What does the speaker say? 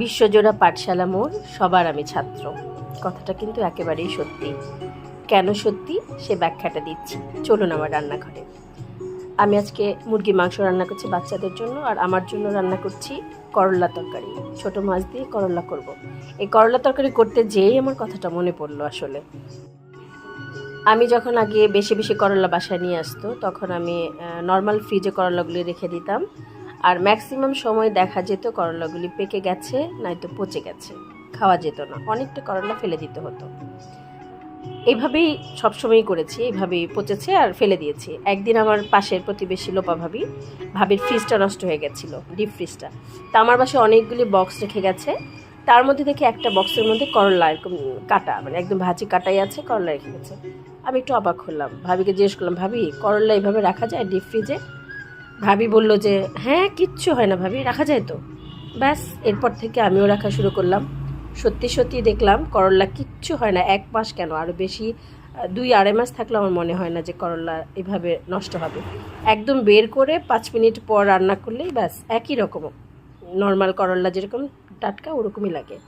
বিশ্বজোড়া পাঠশালা মোড়, সবার আমি ছাত্র। কথাটা কিন্তু একেবারেই সত্যি। কেন সত্যি? সে ব্যাখ্যাটা দিচ্ছি। চলুন আমার রান্নাঘরে। আমি আজকে মুরগি মাংস রান্না করছি বাচ্চাদের জন্য, আর আমার জন্য রান্না করছি করলা তরকারি। ছোট মাছ দিয়ে করলা করব। এই করলা তরকারি করতে যেই আমার কথাটা মনে পড়ল আসলে। আমি যখন আগে বেশি বেশি করলা বাসায় নিয়ে আসতো, তখন আমি নর্মাল ফ্রিজে করলাগুলি রেখে দিতাম। আর ম্যাক্সিমাম সময় দেখা যেত করলাগুলি পেকে গেছে, নয়তো পচে গেছে। খাওয়া যেত না, অনেকটা করলা ফেলে দিতে হতো। এইভাবেই সবসময়ই করেছি, এইভাবেই পচেছে আর ফেলে দিয়েছি। একদিন আমার পাশের প্রতিবেশী লোপা ভাবি, ভাবির ফ্রিজটা নষ্ট হয়ে গেছিল, ডিপ ফ্রিজটা। তা আমার বাসায় অনেকগুলি বক্স রেখে গেছে। তার মধ্যে দেখি একটা বক্সের মধ্যে করলা এরকম কাটা মানে একদম ভাজি কাটাই আছে, করলা রেখে গেছে। আমি একটু অবাক হলাম। ভাবিকে জিজ্ঞেস করলাম, ভাবি, করলা এইভাবে রাখা যায় ডিপ ফ্রিজে? ভাবি বলল যে হ্যাঁ কিচ্ছু হয় না ভাবি, রাখা যায় তো। ব্যাস, এরপর থেকে আমিও রাখা শুরু করলাম। সত্যি সত্যি দেখলাম করলা কিচ্ছু হয় না, এক মাস কেন? আরও বেশি, দুই আড়াই মাস থাকলে আমার মনে হয় না যে করলা এভাবে নষ্ট হবে। একদম বের করে পাঁচ মিনিট পর রান্না করলেই ব্যাস, একই রকম। নর্মাল করলা যেরকম টাটকা, ওরকমই লাগে।